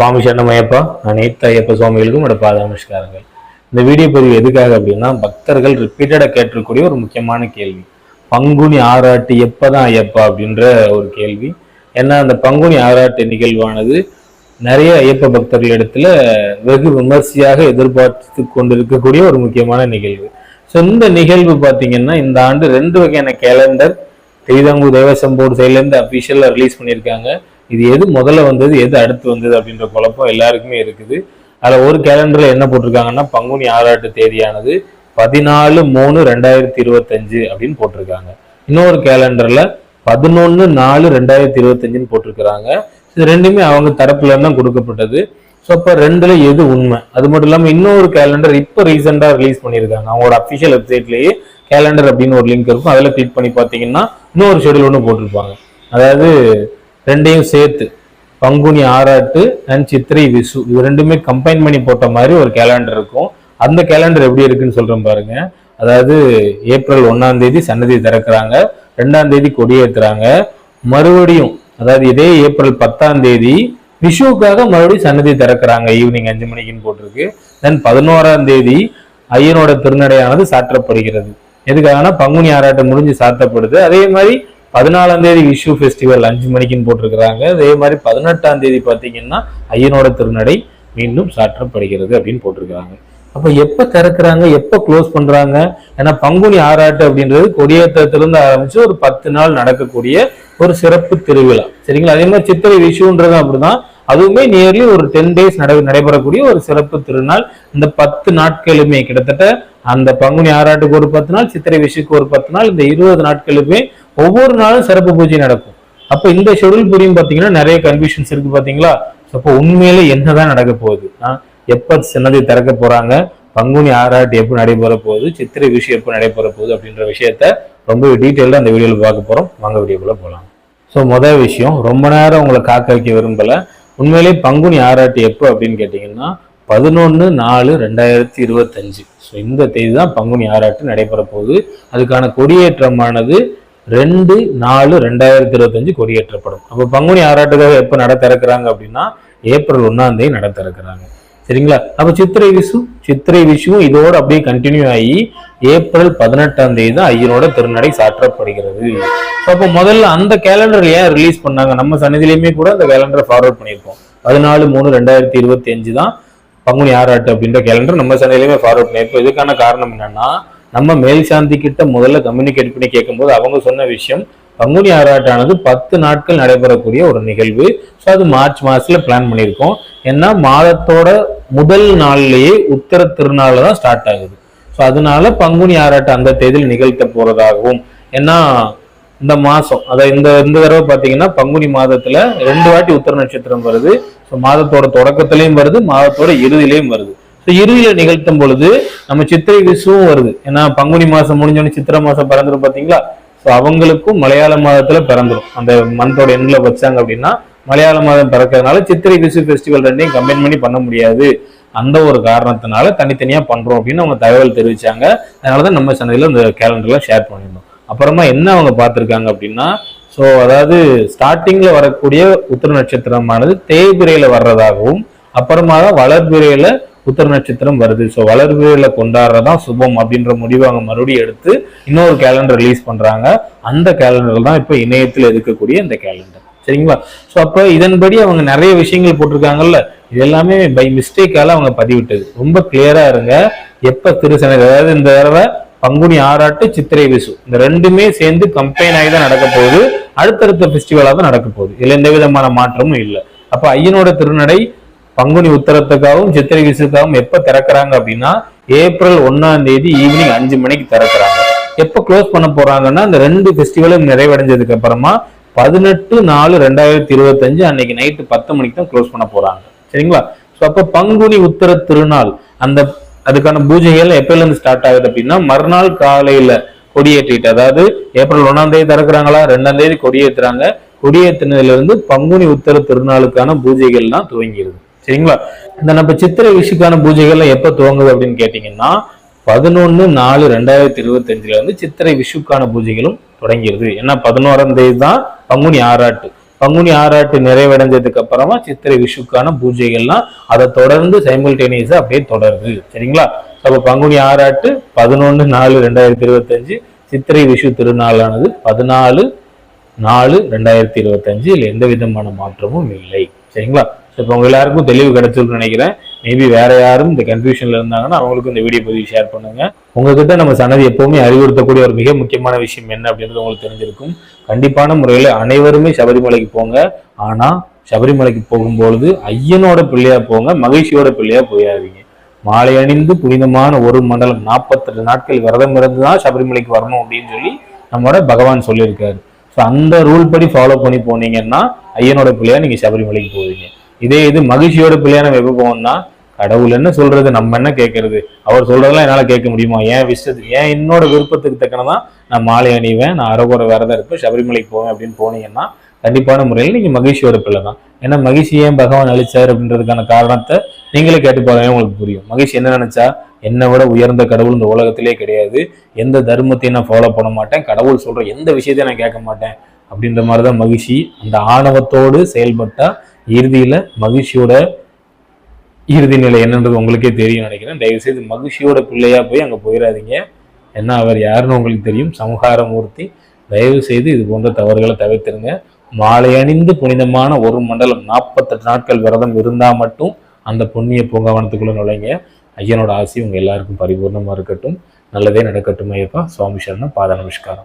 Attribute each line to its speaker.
Speaker 1: சுவாமி சரணமையப்பா அனைத்து ஐயப்ப சுவாமிகளுக்கும் என்னோட பாத நமஸ்காரங்கள் இந்த வீடியோ பதிவு எதுக்காக அப்படின்னா பக்தர்கள் ரிப்பீட்டடாக கேட்டிருக்கக்கூடிய ஒரு முக்கியமான கேள்வி. பங்குனி ஆராட்டு எப்பதான் ஐயப்பா அப்படின்ற ஒரு கேள்வி. ஏன்னா அந்த பங்குனி ஆராட்டு நிகழ்வானது நிறைய ஐயப்ப பக்தர்கள் இடத்துல வெகு விமர்சையாக எதிர்பார்த்து கொண்டிருக்கக்கூடிய ஒரு முக்கியமான நிகழ்வு. ஸோ இந்த நிகழ்வு பார்த்தீங்கன்னா இந்த ஆண்டு ரெண்டு வகையான கேலண்டர் திருவிதாங்கூர் தேவசம் போர்டு சைட்லேருந்து அஃபிஷியலாக ரிலீஸ் பண்ணியிருக்காங்க. இது எது முதல்ல வந்தது எது அடுத்து வந்தது அப்படின்ற குழப்பம் எல்லாருக்குமே இருக்குது. அதில் ஒரு கேலண்டரில் என்ன போட்டிருக்காங்கன்னா பங்குனி ஆறாட்டு தேதியானது பதினாலு மூணு ரெண்டாயிரத்தி இருபத்தஞ்சு அப்படின்னு போட்டிருக்காங்க. இன்னொரு கேலண்டரில் பதினொன்று நாலு ரெண்டாயிரத்தி இருபத்தஞ்சுன்னு போட்டிருக்கிறாங்க. இது ரெண்டுமே அவங்க தரப்புல தான் கொடுக்கப்பட்டது. ஸோ அப்போ ரெண்டுல எது உண்மை? அது மட்டும் இல்லாமல் இன்னொரு கேலண்டர் இப்போ ரீசெண்டாக ரிலீஸ் பண்ணியிருக்காங்க. அவங்களோட அஃபிஷியல் வெப்சைட்லேயே கேலண்டர் அப்படின்னு ஒரு லிங்க் இருக்கும். அதில் கிளிக் பண்ணி பார்த்தீங்கன்னா இன்னொரு ஷெடியூல் ஒன்று போட்டிருப்பாங்க. அதாவது ரெண்டையும் சேர்த்து பங்குனி ஆராட்டு அண்ட் சித்திரை விசு இது ரெண்டுமே கம்பைன் பண்ணி போட்ட மாதிரி ஒரு கேலண்டர் இருக்கும். அந்த கேலண்டர் எப்படி இருக்குன்னு சொல்றேன் பாருங்க. அதாவது ஏப்ரல் ஒன்னாம் தேதி சன்னதி திறக்கிறாங்க. ரெண்டாம் தேதி கொடியேற்றுறாங்க மறுபடியும் அதாவது இதே ஏப்ரல் பத்தாம் தேதி விஷுவுக்காக மறுபடியும் சன்னதி திறக்கிறாங்க. ஈவினிங் அஞ்சு மணிக்குன்னு போட்டிருக்கு. தென் பதினோராம் தேதி ஐயனோட திருநடையானது சாற்றப்படுகிறது. எதுக்காகனா பங்குனி ஆராட்டம் முடிஞ்சு சாத்தப்படுது. அதே மாதிரி பதினாலாம் தேதி விஷு ஃபெஸ்டிவல் அஞ்சு மணிக்குன்னு போட்டிருக்கிறாங்க. அதே மாதிரி பதினெட்டாம் தேதி பார்த்தீங்கன்னா ஐயனோட திருநடை மீண்டும் சாற்றப்படுகிறது அப்படின்னு போட்டிருக்கிறாங்க. அப்ப எப்ப திறக்கிறாங்க? எப்ப க்ளோஸ் பண்றாங்க? ஏன்னா பங்குனி ஆராட்டு அப்படின்றது கொடியேற்றத்திலிருந்து ஆரம்பிச்சு ஒரு பத்து நாள் நடக்கக்கூடிய ஒரு சிறப்பு திருவிழா. சரிங்களா? அதே மாதிரி சித்திரை விஷுன்றது அப்படிதான். அதுவுமே நியர்லி ஒரு டென் டேஸ் நடை நடைபெறக்கூடிய ஒரு சிறப்பு திருநாள். இந்த பத்து நாட்களுமே கிட்டத்தட்ட அந்த பங்குனி ஆறாட்டுக்கு ஒரு பத்து நாள் சித்திரை விஷுக்கு ஒரு பத்து நாள் இந்த இருபது நாட்களுமே ஒவ்வொரு நாளும் சிறப்பு பூஜை நடக்கும். அப்போ இந்த ஷெடியூல் புரியும் பார்த்தீங்கன்னா நிறைய கன்ஃபியூஷன்ஸ் இருக்கு பார்த்தீங்களா அப்போ உண்மையில என்னதான் நடக்க போகுது? ஆ? எப்ப சின்னதை திறக்க போறாங்க? பங்குனி ஆராட்டு எப்போ நடைபெற போகுது? சித்திரை விஷயம் எப்போ நடைபெற போகுது? அப்படின்ற விஷயத்த ரொம்ப டீட்டெயிலாக அந்த வீடியோவில் பார்க்க போறோம். வாங்க வீடியோக்குள்ள போகலாம் ஸோ முதல் விஷயம் ரொம்ப நேரம் உங்களை காக்க வைக்க விரும்பலை. உண்மையிலே பங்குனி ஆராட்டு எப்போ அப்படின்னு கேட்டிங்கன்னா பதினொன்று நாலு ரெண்டாயிரத்தி இருபத்தஞ்சு. ஸோ இந்த தேதி தான் பங்குனி ஆராட்டு நடைபெற போகுது. அதுக்கான கொடியேற்றமானது ரெண்டு நாலு ரெண்டாயிரத்தி இருபத்தஞ்சு கொடியேற்றப்படும். அப்போ பங்குனி ஆராட்டுக்காக எப்போ நட திறக்கிறாங்க அப்படின்னா ஏப்ரல் ஒன்றாம் தேதி நட திறக்கிறாங்க. சரிங்களா? அப்போ சித்திரை விஷு சித்திரை விஷுவும் இதோட அப்படியே கண்டினியூ ஆகி ஏப்ரல் பதினெட்டாம் தேதி தான் ஐயனோட திருநடை சாற்றப்படுகிறது. அப்போ முதல்ல அந்த கேலண்டர் ஏன் ரிலீஸ் பண்ணாங்க? நம்ம சன்னதியிலையுமே கூட அந்த கேலண்டரை ஃபார்வர்ட் பண்ணியிருக்கோம். பதினாலு மூணு ரெண்டாயிரத்தி இருபத்தி அஞ்சு தான் பங்குனி ஆராட்டு அப்படின்ற கேலண்டர் நம்ம சன்னதியிலுமே ஃபார்வர்ட் பண்ணியிருப்போம் இதுக்கான காரணம் என்னன்னா நம்ம மேல் சாந்தி கிட்ட முதல்ல கம்யூனிகேட் பண்ணி கேட்கும்போது அவங்க சொன்ன விஷயம் பங்குனி ஆராட்டானது பத்து நாட்கள் நடைபெறக்கூடிய ஒரு நிகழ்வு. ஸோ அது மார்ச் மாசத்துல பிளான் பண்ணியிருக்கோம். ஏன்னா மாதத்தோட முதல் நாள்லயே உத்தர திருநாள் தான் ஸ்டார்ட் ஆகுது. ஸோ அதனால பங்குனி ஆராட்டு அந்த தேதியில் நிகழ்த்த போறதாகவும் ஏன்னா இந்த மாசம் அதாவது இந்த இந்த தடவை பார்த்தீங்கன்னா பங்குனி மாதத்துல ரெண்டு வாட்டி உத்தர நட்சத்திரம் வருது. ஸோ மாதத்தோட தொடக்கத்திலையும் வருது மாதத்தோட இறுதியிலையும் வருது. ஸோ இறுதியில நிகழ்த்தும் பொழுது நம்ம சித்திரை விசுவும் வருது. ஏன்னா பங்குனி மாசம் முடிஞ்சோடனே சித்திரை மாசம் பிறந்துடும் பார்த்தீங்களா ஸோ அவங்களுக்கும் மலையாள மாதத்துல பிறந்துடும் அந்த மந்தோட எண்ணில் வச்சாங்க அப்படின்னா மலையாள மாதம் பிறக்கிறதுனால சித்திரை விசு ஃபெஸ்டிவல் ரெண்டையும் கம்பைன் பண்ணி பண்ண முடியாது. அந்த ஒரு காரணத்தினால தனித்தனியாக பண்ணுறோம் அப்படின்னு அவங்க தகவல் தெரிவிச்சாங்க. அதனாலதான் நம்ம சந்தையில் இந்த கேலண்டர்லாம் ஷேர் பண்ணியிருந்தோம். அப்புறமா என்ன அவங்க பார்த்துருக்காங்க அப்படின்னா ஸோ அதாவது ஸ்டார்டிங்கில் வரக்கூடிய உத்திர நட்சத்திரமானது தேய்பிரையில வர்றதாகவும் அப்புறமா தான் வளர்பிரையில உத்தர நட்சத்திரம் வருது. ஸோ வளர்பிரையில கொண்டாடுறதான் சுபம் அப்படின்ற முடிவை அவங்க மறுபடியும் எடுத்து இன்னொரு கேலண்டர் ரிலீஸ் பண்றாங்க. அந்த கேலண்டர் தான் இப்போ இணையத்தில் இருக்கக்கூடிய இந்த கேலண்டர் சரிங்களா? ஸோ அப்போ இதன்படி அவங்க நிறைய விஷயங்கள் போட்டிருக்காங்கல்ல. இது எல்லாமே பை மிஸ்டேக்கால அவங்க பதிவிட்டது. ரொம்ப கிளியரா இருங்க. எப்ப திருசனது அதாவது இந்த தடவை பங்குனி ஆராட்டு சித்திரை விசு. இந்த ரெண்டுமே சேர்ந்து கம்பைன் ஆகி தான் நடக்க போகுது. அடுத்தடுத்த ஃபெஸ்டிவலாக தான் நடக்க போகுது. இதுல எந்த விதமான மாற்றமும் இல்லை. அப்ப ஐயனோட திருநடை பங்குனி உத்தரத்துக்காகவும் சித்திரை விசுக்காகவும் எப்ப திறக்கிறாங்க அப்படின்னா ஏப்ரல் ஒன்னாம் தேதி ஈவினிங் அஞ்சு மணிக்கு திறக்கிறாங்க. எப்போ க்ளோஸ் பண்ண போறாங்கன்னா இந்த ரெண்டு ஃபெஸ்டிவலும் நிறைவடைஞ்சதுக்கு அப்புறமா பதினெட்டு நாலு ரெண்டாயிரத்தி இருபத்தஞ்சு அன்னைக்கு நைட்டு பத்து மணிக்கு தான் க்ளோஸ் பண்ண போறாங்க. சரிங்களா? ஸோ அப்போ பங்குனி உத்தர திருநாள் அந்த அதுக்கான பூஜைகள் எப்பயிலேருந்து ஸ்டார்ட் ஆகுது அப்படின்னா மறுநாள் காலையில கொடியேற்றிட்டு அதாவது ஏப்ரல் ஒன்றாம் தேதி திறக்கிறாங்களா ரெண்டாம் தேதி கொடியேற்றுறாங்க கொடியேற்றினதுலேருந்து பங்குனி உத்தர திருநாளுக்கான பூஜைகள்லாம் துவங்கிடுது சரிங்களா? இந்த நம்ம சித்திரை விஷுக்கான பூஜைகள்லாம் எப்போ துவங்குது அப்படின்னு கேட்டிங்கன்னா பதினொன்று நாலு ரெண்டாயிரத்தி இருபத்தஞ்சில் இருந்து சித்திரை விஷுக்கான பூஜைகளும் தொடங்கிடுது ஏன்னா பதினோராம் தேதி தான் பங்குனி ஆராட்டு பங்குனி ஆறாட்டு நிறைவடைஞ்சதுக்கு அப்புறமா சித்திரை விஷுக்கான பூஜைகள்லாம் அதை தொடர்ந்து சைமல்டேனியஸா அப்படியே தொடருது. சரிங்களா? அப்போ பங்குனி ஆறாட்டு பதினொன்று நாலு ரெண்டாயிரத்தி இருபத்தஞ்சு சித்திரை விஷு திருநாளானது பதினாலு நாலு ரெண்டாயிரத்தி இருபத்தஞ்சு. இதுல எந்த விதமான மாற்றமும் இல்லை. சரிங்களா? இப்போ உங்க எல்லாருக்கும் தெளிவு கிடைச்சிருக்குன்னு நினைக்கிறேன். மேபி வேற யாரும் இந்த கன்ஃபியூஷன்ல இருந்தாங்கன்னா அவங்களுக்கும் இந்த வீடியோ பதிவு ஷேர் பண்ணுங்க. உங்ககிட்ட நம்ம சனதி எப்பவுமே அறிவுறுத்தக்கூடிய ஒரு மிக முக்கியமான விஷயம் என்ன அப்படின்றது உங்களுக்கு தெரிஞ்சிருக்கும். கண்டிப்பான முறையில் அனைவருமே சபரிமலைக்கு போங்க. ஆனா சபரிமலைக்கு போகும்பொழுது ஐயனோட பிள்ளையா போங்க மகிழ்ச்சியோட பிள்ளையா போயாதீங்க. மாலை அணிந்து புனிதமான ஒரு மண்டலம் நாற்பத்தெட்டு நாட்கள் விரதம் இருந்து தான் சபரிமலைக்கு வரணும் அப்படின்னு சொல்லி நம்மளோட பகவான் சொல்லியிருக்காரு. ஸோ அந்த ரூல் படி ஃபாலோ பண்ணி போனீங்கன்னா ஐயனோட பிள்ளையா நீங்க சபரிமலைக்கு போவீங்க. இதே இது மகிழ்ச்சியோட பிள்ளையா நம்ம எப்போ போவோம்னா கடவுள் என்ன சொல்றது நம்ம என்ன கேட்கறது அவர் சொல்றதெல்லாம் என்னால் கேட்க முடியுமா? ஏன் விஷயத்துக்கு ஏன் என்னோட விருப்பத்துக்கு தக்கனதான் நான் மாலை அணிவேன் நான் அறகுற விரதம் இருப்பேன் சபரிமலைக்கு போவேன் அப்படின்னு போனீங்கன்னா கண்டிப்பான முறையில் நீங்க மகிழ்ச்சியோட பிள்ளை தான் ஏன்னா மகிழ்ச்சி ஏன் பகவான் அழிச்சார் அப்படின்றதுக்கான காரணத்தை நீங்களே கேட்டு போறதே உங்களுக்கு புரியும். மகிழ்ச்சி என்ன நினைச்சா என்னை விட உயர்ந்த கடவுள் இந்த உலகத்திலே கிடையாது. எந்த தர்மத்தையும் நான் ஃபாலோ பண்ண மாட்டேன். கடவுள் சொல்ற எந்த விஷயத்தையும் நான் கேட்க மாட்டேன். அப்படின்ற மாதிரி தான் மகிழ்ச்சி அந்த ஆணவத்தோடு செயல்பட்டா இறுதியில மகிழ்ச்சியோட இறுதி நிலை என்னன்றது உங்களுக்கே தெரியும் நினைக்கிறேன். தயவு செய்து மகிழ்ச்சியோட பிள்ளையா போய் அங்க போயிடாதீங்க ஏன்னா அவர் யாருன்னு உங்களுக்கு தெரியும். சம்ஹாரமூர்த்தி தயவு செய்து இது போன்ற தவறுகளை தவிர்த்துருங்க. மாலை அணிந்து புனிதமான ஒரு மண்டலம் நாற்பத்தெட்டு நாட்கள் விரதம் இருந்தால் மட்டும் அந்த புண்ணிய பூங்காவனத்துக்குள்ளே நுழைங்க. ஐயனோட ஆசி உங்கள் எல்லாருக்கும் பரிபூர்ணமாக இருக்கட்டும். நல்லதே நடக்கட்டும் ஐயப்பா. சுவாமி சரணம். பாத நமஸ்காரம்.